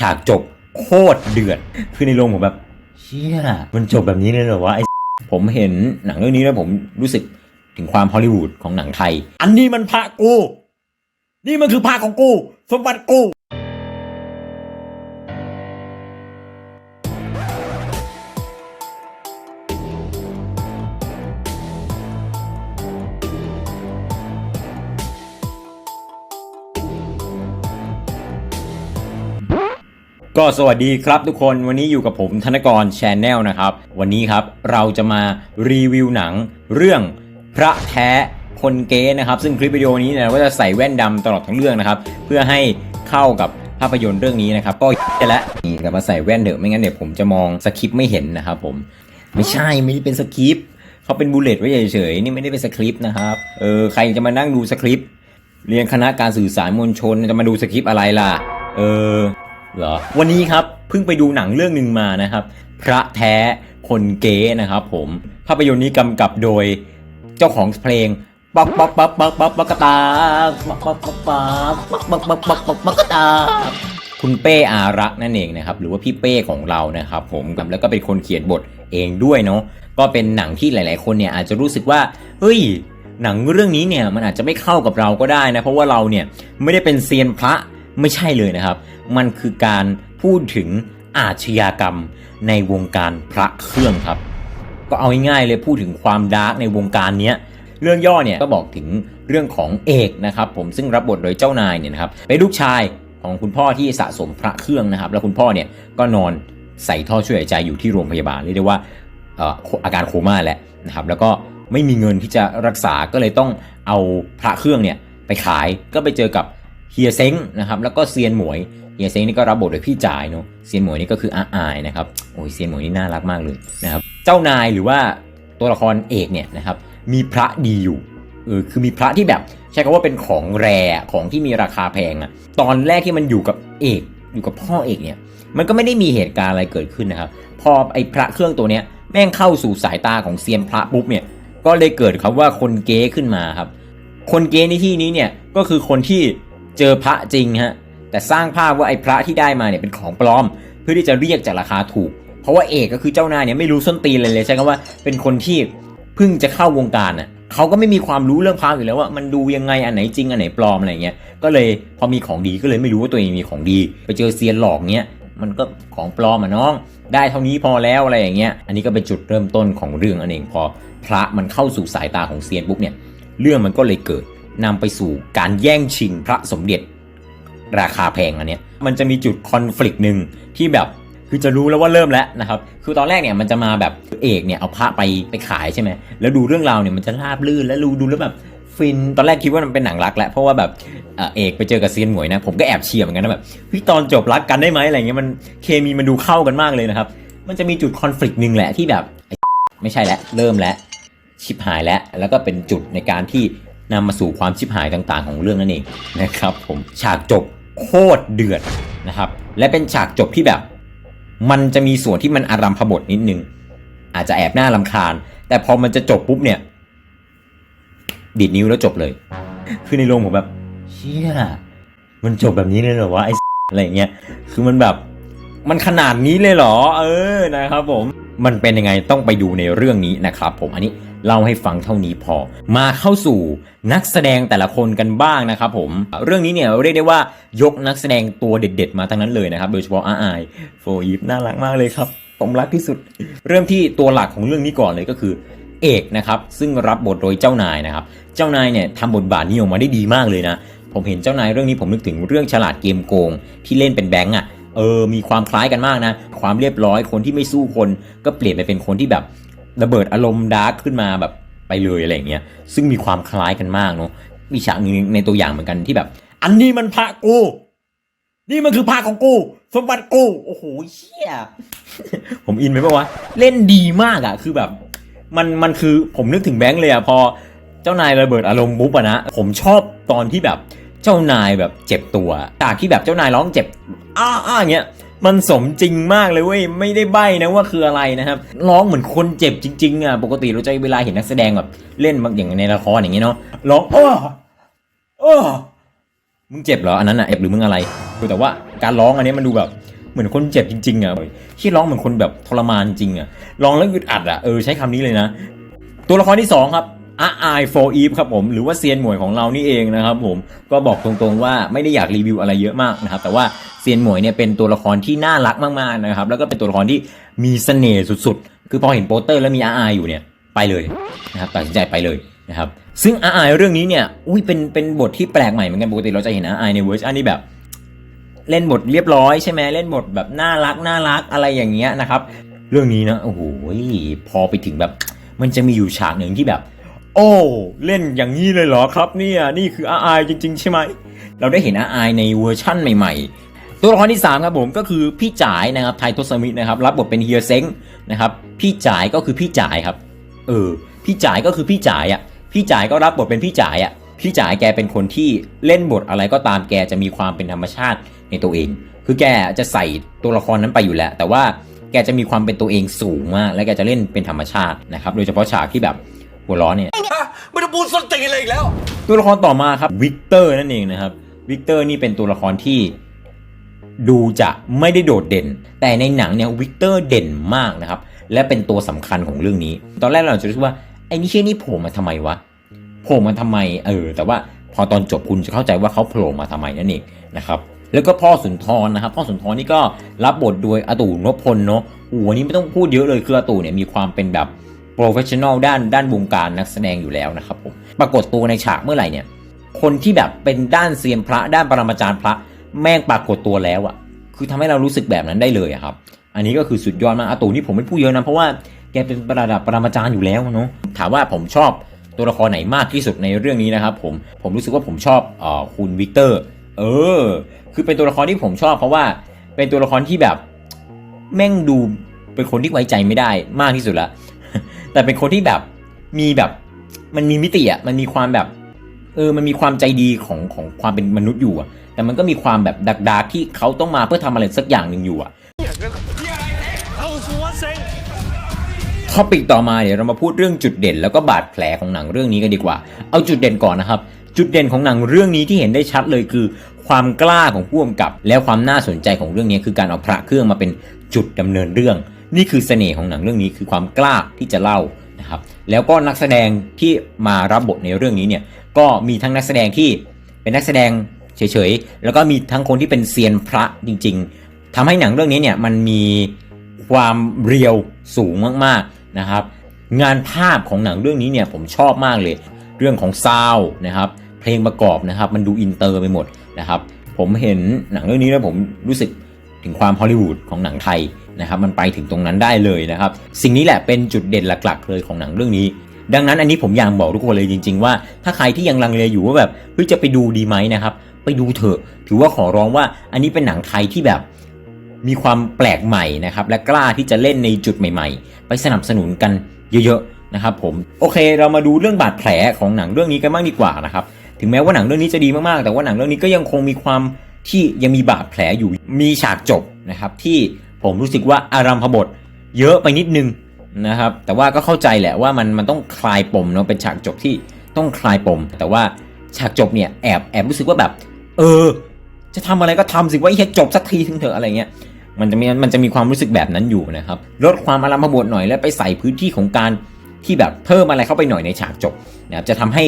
ฉากจบโคตรเดือด คือในโรงผมแบบเชี่ยมันจบแบบนี้เลยเหรอวะไอ้ผมเห็นหนังเรื่องนี้แล้วผมรู้สึกถึงความฮอลลีวูดของหนังไทย อันนี้มันพระกู นี่มันคือพระของกู สมบัติกู ก็สวัสดีครับทุกคนวันนี้อยู่กับผมธนกรชแนลนะครับ วันนี้ครับเราจะมารีวิวหนังเรื่องพระแท้คนเก๊นะครับ ซึ่งคลิปวิดีโอนี้เนี่ยก็จะใส่แว่นดำตลอดทั้งเรื่องนะครับ เพื่อให้เข้ากับภาพยนตร์เรื่องนี้นะครับ ก็และนี่กลับมาใส่แว่นเถอะไม่งั้นเดี๋ยวผมจะมองสคริปต์ไม่เห็นนะครับผมไม่ใช่ไม่ได้เป็นสคริปต์เขาเป็นบูเลตไว้เฉยๆนี่ไม่ได้เป็นสคริปต์นะครับเออใครจะมานั่งดูสคริปต์เรียนคณะการสื่อสารมวลชนจะมาดูสคริปต์อะไรล่ะเออ เหรอ วันนี้ครับเพิ่งไปดูหนังเรื่องหนึ่งมานะครับ พระแท้คนเก๋นะครับผม ภาพยนตร์นี้กำกับโดยเจ้าของเพลงปักปักปักปักปักปักกะตาปักปักปักปักปักปักปักปักปักปักกะตาคุณเป้อารักนั่นเองนะครับ หรือว่าพี่เป้ของเรานะครับผมแล้วก็เป็นคนเขียนบทเองด้วยเนาะก็เป็นหนังที่หลาย ๆ คนเนี่ยอาจจะรู้สึกว่าเฮ้ยหนังเรื่องนี้เนี่ยมันอาจจะไม่เข้ากับเราก็ได้นะ เพราะว่าเราเนี่ยไม่ได้เป็นเซียนพระ ไม่ใช่เลยนะครับ มันคือการพูดถึงอาชญากรรมในวงการพระเครื่องครับ ก็เอาง่ายๆเลยพูดถึงความดาร์กในวงการเนี้ยเรื่องย่อเนี่ยก็บอกถึงเรื่องของเอกนะครับ ผมซึ่งรับบทโดยเจ้านายเนี่ยนะครับเป็นลูกชายของคุณพ่อที่สะสมพระเครื่องนะครับ แล้วคุณพ่อเนี่ยก็นอนใส่ท่อช่วยหายใจอยู่ที่โรงพยาบาลเรียกได้ว่าอาการโคม่าแหละนะครับ แล้วก็ไม่มีเงินที่จะรักษาก็เลยต้องเอาพระเครื่องเนี่ยไปขายก็ไปเจอกับ เฮียเซ้งนะครับแล้วก็เซียนหมวยเฮียเซ้งนี่ก็รับบทโดยพี่จ่ายเนาะเซียนหมวยนี่ก็คืออาอายนะครับโอ้ยเซียนหมวยนี่น่ารักมากเลยนะครับเจ้านายหรือว่าตัวละครเอกเนี่ยนะครับมีพระดีอยู่เออคือมีพระที่แบบใช้คำว่าเป็นของแรอะของที่มีราคาแพงอะตอนแรกที่มันอยู่กับเอกอยู่กับพ่อเอกเนี่ยมันก็ไม่ได้มีเหตุการณ์อะไรเกิดขึ้นนะครับพอไอ้พระเครื่องตัวเนี้ยแม่งเข้าสู่สายตาของเซียนพระปุ๊บเนี่ยก็เลยเกิดคำว่าคนเก๊ขึ้นมาครับ คนเก๊ในที่นี้เนี่ยก็คือคนที่ เจอพระจริงฮะแต่สร้างภาพว่าไอ้พระที่ได้มาเนี่ยเป็นของปลอม เพื่อที่จะเรียกจากราคาถูก เพราะว่าเอกก็คือเจ้านายเนี่ยไม่รู้ส้นตีนเลยเลยใช่คำว่าเป็นคนที่เพิ่งจะเข้าวงการอะเขาก็ไม่มีความรู้เรื่องพระอยู่แล้วว่ามันดูยังไงอันไหนจริงอันไหนปลอมอะไรเงี้ยก็เลยพอมีของดีก็เลยไม่รู้ว่าตัวเองมีของดี ไปเจอเซียนหลอกเนี้ยมันก็ของปลอมอะน้อง ได้เท่านี้พอแล้วอะไรอย่างเงี้ย อันนี้ก็เป็นจุดเริ่มต้นของเรื่องอันเองพอพระมันเข้าสู่สายตาของเซียนปุ๊บเนี่ย เรื่องมันก็เลยเกิด นำไปสู่การแย่งชิงพระสมเด็จ ราคาแพงอันเนี้ยมันจะมีจุดคอน FLICT หนึ่งที่แบบคือจะรู้แล้วว่าเริ่มแล้วนะครับ คือตอนแรกเนี่ยมันจะมาแบบเอกเนี่ยเอาพระไปไปขายใช่ไหม แล้วดูเรื่องราวเนี่ยมันจะราบลื่นแล้วดูดูแล้วแบบฟิน ตอนแรกคิดว่ามันเป็นหนังรักแหละ เพราะว่าแบบเอกไปเจอกับเซียนหมวยนะ ผมก็แอบเชียร์เหมือนกันนะแบบเฮ้ยตอนจบรักกันได้ไหมอะไรเงี้ยมันเคมีมันดูเข้ากันมากเลยนะครับ มันจะมีจุดคอน FLICT หนึ่งแหละที่แบบไม่ใช่แล้วเริ่มแล้วชิบหายแล้ว แล้วก็เป็นจุดในการที่ นำมาสู่ความชิบหายต่างๆ ของเรื่องนั่นเองนะครับผมฉากจบโคตรเดือดนะครับ และเป็นฉากจบที่แบบ มันจะมีส่วนที่มันอารัมพบทนิดนึง อาจจะแอบหน้าลำคาญ แต่พอมันจะจบปุ๊บเนี่ย ดีดนิ้วแล้วจบเลย คือในโรงผมแบบ เชี่ยมันจบแบบนี้เลยเหรอวะไอ้อะไรเงี้ยคือมันแบบมันขนาดนี้เลยเหรอ เออนะครับผม มันเป็นยังไงต้องไปดูในเรื่องนี้นะครับผมอันนี้ เล่าให้ฟังเท่านี้พอ มาเข้าสู่นักแสดงแต่ละคนกันบ้างนะครับผม เรื่องนี้เนี่ยเรียกได้ว่ายกนักแสดงตัวเด็ด ๆ มาทั้งนั้นเลยนะครับ โดยเฉพาะอาอโฟยิปน่ารักมากเลยครับ ผมรักที่สุด เริ่มที่ตัวหลักของเรื่องนี้ก่อนเลยก็คือเอกนะครับซึ่งรับบทโดยเจ้านายนะครับ เจ้านายเนี่ยทำบทบาทนี้ออกมาได้ดีมากเลยนะ ผมเห็นเจ้านายเรื่องนี้ผมนึกถึงเรื่องฉลาดเกมโกง ที่เล่นเป็นแบงค์อะเออ มีความคล้ายกันมากนะ ความเรียบร้อย คนที่ไม่สู้คน ก็เปลี่ยนไปเป็นคนที่แบบ ระเบิดอารมณ์ดาร์กขึ้นมาแบบไปเลยอะไรอย่างเงี้ย ซึ่งมีความคล้ายกันมากเนาะ มีฉากหนึงในตัวอย่างเหมือนกันที่แบบ อันนี้มันพระกู นี่มันคือพระของกู สมบัติกู โอ้โหเชี่ย ผมอินไปปะวะ เล่นดีมากอะคือแบบ มัน มันคือผมนึกถึงแบงค์เลยอะพอเจ้านายระเบิดอารมณ์ปุ๊บอะนะ ผมชอบตอนที่แบบ เจ้านายแบบเจ็บตัวจากที่แบบเจ้านายร้องเจ็บ อ้าอ้าเงี้ย มันสมจริงมากเลยเว้ยไม่ได้ใบ้นะว่าคืออะไรนะครับร้องเหมือนคนเจ็บจริงๆอะปกติเราจะเวลาเห็นนักแสดงแบบเล่นบางอย่างในละครอย่างเงี้ยเนาะร้องอ้ออ้อมึงเจ็บเหรออันนั้นอะเอ็บหรือมึงอะไรแต่ว่าการร้องอันนี้มันดูแบบเหมือนคนเจ็บจริงๆอะที่ร้องเหมือนคนแบบทรมานจริงอะร้องแล้วอึดอัดอะเออใช้คำนี้เลยนะ ตัวละครที่สองครับ อาไอโฟอีฟครับผมหรือว่าเซียนหมวยของเรานี่เองนะครับผมก็บอกตรงๆว่าไม่ได้อยากรีวิวอะไรเยอะมากนะครับแต่ว่าเซียนหมวยเนี่ยเป็นตัวละครที่น่ารักมากๆนะครับแล้วก็เป็นตัวละครที่มีเสน่ห์สุดๆ คือพอเห็นโปสเตอร์แล้วมีอาไออยู่เนี่ยไปเลยนะครับตัดสินใจไปเลยนะครับซึ่งอาไอเรื่องนี้เนี่ยอุ้ยเป็นเป็นบทที่แปลกใหม่เหมือนกันปกติเราจะเห็นอาไอในเวอร์ชันที่แบบเล่นบทเรียบร้อยใช่ไหมเล่นบทแบบน่ารักน่ารักอะไรอย่างเงี้ยนะครับเรื่องนี้นะโอ้โหพอไปถึงแบบมันจะมีอยู่ฉากหนึ่งที่แบบ โอ้ เล่นอย่างนี้เลยเหรอครับเนี่ยนี่คืออาไอจริง ๆ ใช่ไหม เราได้เห็นอาไอในเวอร์ชั่นใหม่ ๆ ตัวละครที่ 3 ครับผมก็คือพี่จ๋ายนะครับไททสมิธนะครับรับบทเป็นเฮียเซ้งนะครับพี่จ๋ายก็คือพี่จ๋ายครับ เออ พี่จ๋ายก็คือพี่จ๋ายอะพี่จ๋ายก็รับบทเป็นพี่จ๋ายอะพี่จ๋ายแกเป็นคนที่เล่นบทอะไรก็ตามแกจะมีความเป็นธรรมชาติในตัวเอง คือแกจะใส่ตัวละครนั้นไปอยู่แล้ว แต่ว่าแกจะมีความเป็นตัวเองสูงมาก และแกจะเล่นเป็นธรรมชาตินะครับ โดยเฉพาะฉากที่แบบ หัวล้อเนี่ยไม่ต้องพูดส้นตีนอะไรอีกแล้ว ตัวละครต่อมาครับวิกเตอร์นั่นเองนะครับวิกเตอร์นี่เป็นตัวละครที่ดูจะไม่ได้โดดเด่น แต่ในหนังเนี่ยวิกเตอร์เด่นมากนะครับ และเป็นตัวสำคัญของเรื่องนี้ ตอนแรกเราจะรู้สึกว่าไอ้นี่เช่นี่โผล่มาทำไมวะโผล่มาทำไมเออ แต่ว่าพอตอนจบคุณจะเข้าใจว่าเขาโผล่มาทำไมนั่นเองนะครับแล้วก็พ่อสุนทรนะครับ พ่อสุนทรนี่ก็รับบทโดยอาตู่นพพลเนาะโอ้โหอันนี้ไม่ต้องพูดเยอะเลยคืออาตู่เนี่ยมีความเป็นแบบ โปรเฟชชั่นอลด้านด้านวงการนักแสดงอยู่แล้วนะครับผมปรากฏตัวในฉากเมื่อไหร่เนี่ย คนที่แบบเป็นด้านเซียนพระด้านปรมาจารย์พระแม่งปรากฏตัวแล้วอะคือทำให้เรารู้สึกแบบนั้นได้เลยครับ อันนี้ก็คือสุดยอดมากอาตูนี่ผมไม่พูดเยอะนะเพราะว่าแกเป็นระดับปรมาจารย์อยู่แล้วเนาะถามว่าผมชอบตัวละครไหนมากที่สุดในเรื่องนี้นะครับผมผมรู้สึกว่าผมชอบเออคุณวิกเตอร์ เออ คือเป็นตัวละครที่ผมชอบ เพราะว่าเป็นตัวละครที่แบบแม่งดูเป็นคนที่ไว้ใจไม่ได้มากที่สุดละ แต่เป็นคนที่แบบมีแบบมันมีมิติอะมันมีความแบบ เออมันมีความใจดีของของความเป็นมนุษย์อยู่อะแต่มันก็มีความแบบดักดาที่เขาต้องมาเพื่อทำอะไรสักอย่างหนึ่งอยู่อะท็อปิกต่อมาเดี๋ยวเรามาพูดเรื่องจุดเด่น แล้วก็บาดแผลของหนังเรื่องนี้กันดีกว่า เอาจุดเด่นก่อนนะครับ จุดเด่นของหนังเรื่องนี้ที่เห็นได้ชัดเลยคือ ความกล้าของผู้กำกับ แล้วความน่าสนใจของเรื่องนี้คือการเอาพระเครื่องมาเป็นจุดดำเนินเรื่อง นี่คือเสน่ห์ของหนังเรื่องนี้คือความกล้าที่จะเล่านะครับแล้วก็นักแสดงที่มารับบทในเรื่องนี้เนี่ยก็มีทั้งนักแสดงที่เป็นนักแสดงเฉยๆแล้วก็มีทั้งคนที่เป็นเซียนพระจริง ๆทำให้หนังเรื่องนี้เนี่ยมันมีความเรียวสูงมากๆนะครับ งานภาพของหนังเรื่องนี้เนี่ยผมชอบมากเลย เรื่องของซาวนะครับ เพลงประกอบนะครับ มันดูอินเตอร์ไปหมดนะครับ ผมเห็นหนังเรื่องนี้แล้วผมรู้สึกถึงความฮอลลีวูดของหนังไทย นะครับมันไปถึงตรงนั้นได้เลยนะครับ สิ่งนี้แหละเป็นจุดเด่นหลักๆ เลยของหนังเรื่องนี้ ดังนั้นอันนี้ผมอยากบอกทุกคนเลยจริง ๆ ว่าถ้าใครที่ยังลังเลอยู่ว่าแบบเฮ้ยจะไปดูดีไหมนะครับ ไปดูเถอะ ถือว่าขอร้องว่าอันนี้เป็นหนังไทยที่แบบมีความแปลกใหม่นะครับและกล้าที่จะเล่นในจุดใหม่ ๆ ไปสนับสนุนกันเยอะๆนะครับผมโอเค เรามาดูเรื่องบาดแผลของหนังเรื่องนี้กันบ้างดีกว่านะครับถึงแม้ว่าหนังเรื่องนี้จะดีมากๆ แต่ว่าหนังเรื่องนี้ก็ยังคงมีความที่ยังมีบาดแผลอยู่มีฉากจบนะครับที่ ผมรู้สึกว่าอารัมพบทเยอะไปนิดนึงนะครับ แต่ว่าก็เข้าใจแหละว่ามันมันต้องคลายปมเนาะเป็นฉากจบที่ต้องคลายปม แต่ว่าฉากจบเนี่ยแอบแอบรู้สึกว่าแบบ เออ จะทำอะไรก็ทำสิว่าไอ้เหี้ยจบสักทีถึงเถอะอะไรเงี้ยมันจะมีมันจะมีความรู้สึกแบบนั้นอยู่นะครับ ลดความอารัมพบทหน่อยแล้วไปใส่พื้นที่ของการที่แบบเพิ่มอะไรเข้าไปหน่อยในฉากจบนะครับจะทำให้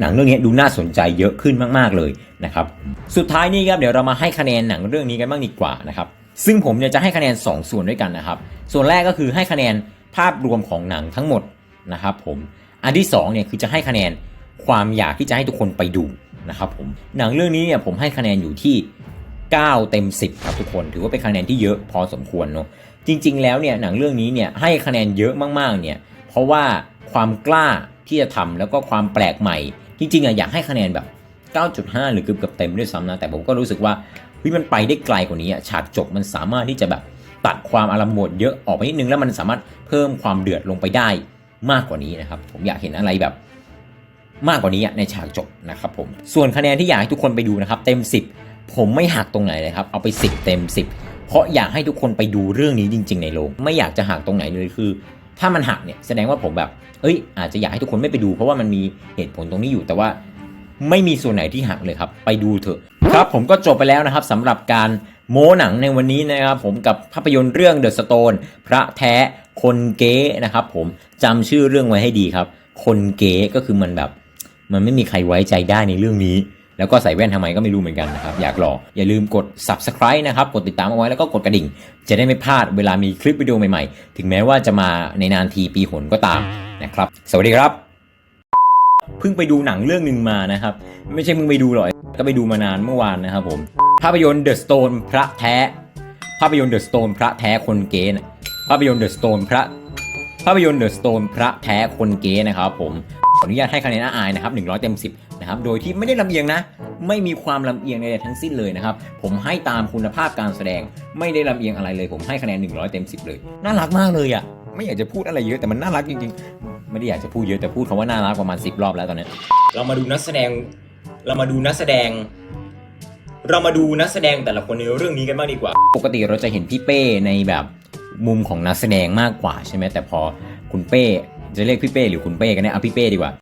หนังเรื่องนี้ดูน่าสนใจเยอะขึ้นมาก ๆ เลยนะครับ สุดท้ายนี้ครับเดี๋ยวเรามาให้คะแนนหนังเรื่องนี้กันบ้างดีกว่านะครับ ซึ่งผมเนี่ยจะให้คะแนน 2 ส่วนด้วยกันนะครับ ส่วนแรกก็คือให้คะแนนภาพรวมของหนังทั้งหมดนะครับผมอันที่2เนี่ยคือจะให้คะแนนความอยากที่จะให้ทุกคนไปดูนะครับผมหนังเรื่องนี้เนี่ยผมให้คะแนนอยู่ที่ 9 เต็ม 10 ครับทุกคน ถือว่าเป็นคะแนนที่เยอะพอสมควรเนอะจริง ๆ แล้วเนี่ยหนังเรื่องนี้เนี่ยให้คะแนนเยอะมากๆเนี่ยเพราะว่าความกล้าที่จะทำแล้วก็ความแปลกใหม่ จริงๆอะอยากให้คะแนนแบบ 9.5 หรือเกือบเกือบเต็มด้วยซ้ำนะแต่ผมก็รู้สึกว่า ฮ้ยมันไปได้ไกลกว่านี้อะฉากจบมันสามารถที่จะแบบตัดความอารมณ์โหมดเยอะออกไปนิดนึงแล้วมันสามารถเพิ่มความเดือดลงไปได้มากกว่านี้นะครับ ผมอยากเห็นอะไรแบบ มากกว่านี้ในฉากจบนะครับผมส่วนคะแนนที่อยากให้ทุกคนไปดูนะครับ เต็ม 10 ผมไม่หักตรงไหนเลยครับเอาไป 10 เต็ม 10 เพราะอยากให้ทุกคนไปดูเรื่องนี้จริง ๆ ในโรงไม่อยากจะหักตรงไหนเลยคือ ถ้ามันหักเนี่ยแสดงว่าผมแบบ เอ้ย อาจจะอยากให้ทุกคนไม่ไปดู เพราะว่ามันมีเหตุผลตรงนี้อยู่แต่ว่าไม่มีส่วนไหนที่หักเลยครับ ไปดูเถอะ ครับผมก็จบไปแล้วนะครับสำหรับการโมหนังในวันนี้นะครับผมกับภาพยนตร์เรื่อง The Stone พระแท้คนเก๊นะครับผมจำชื่อเรื่องไว้ให้ดีครับ คนเก๊ก็คือมันแบบ มันไม่มีใครไว้ใจได้ในเรื่องนี้ แล้วก็ใส่แว่นทำไมก็ไม่รู้เหมือนกันนะครับ อยากหลอกอย่าลืมกด subscribe นะครับ กดติดตามเอาไว้แล้วก็กดกระดิ่ง จะได้ไม่พลาดเวลามีคลิปวิดีโอใหม่ๆ ถึงแม้ว่าจะมาในนานทีปีหนก็ตามนะครับ สวัสดีครับเพิ่งไปดูหนังเรื่องหนึ่งมานะครับ ไม่ใช่มึงไปดูหรอก ก็ไปดูมานานเมื่อวานนะครับผม ภาพยนตร์ The Stone พระแท้ ภาพยนตร์ The Stone พระแท้คนเกณฑ์ภาพยนตร์ The Stone พระ ภาพยนตร์ The Stone พระแท้คนเกย์นะครับผม ขออนุญาตให้คะแนนอาอายนะครับ100 เต็ม 10 นะครับ โดยที่ไม่ได้ลำเอียงนะ ไม่มีความลำเอียงใดๆทั้งสิ้นเลยนะครับ ผมให้ตามคุณภาพการแสดง ไม่ได้ลำเอียงอะไรเลย ผมให้คะแนน 100 เต็ม 10 เลย น่ารักมากเลยอะ ไม่อยากจะพูดอะไรเยอะ แต่มันน่ารักจริงๆ ไม่ได้อยากจะพูดเยอะ แต่พูดคำว่าน่ารักประมาณ 10 รอบแล้วตอนนี้ เรามาดูนักแสดง เรามาดูนักแสดง เรามาดูนักแสดงแต่ละคนในเรื่องนี้กันบ้างดีกว่า ปกติเราจะเห็นพี่เป้ในแบบมุมของนักแสดงมากกว่าใช่ไหมแต่พอคุณเป้จะเรียกพี่เป้หรือคุณเป้กันเนี่ยเอาพี่เป้ดีกว่า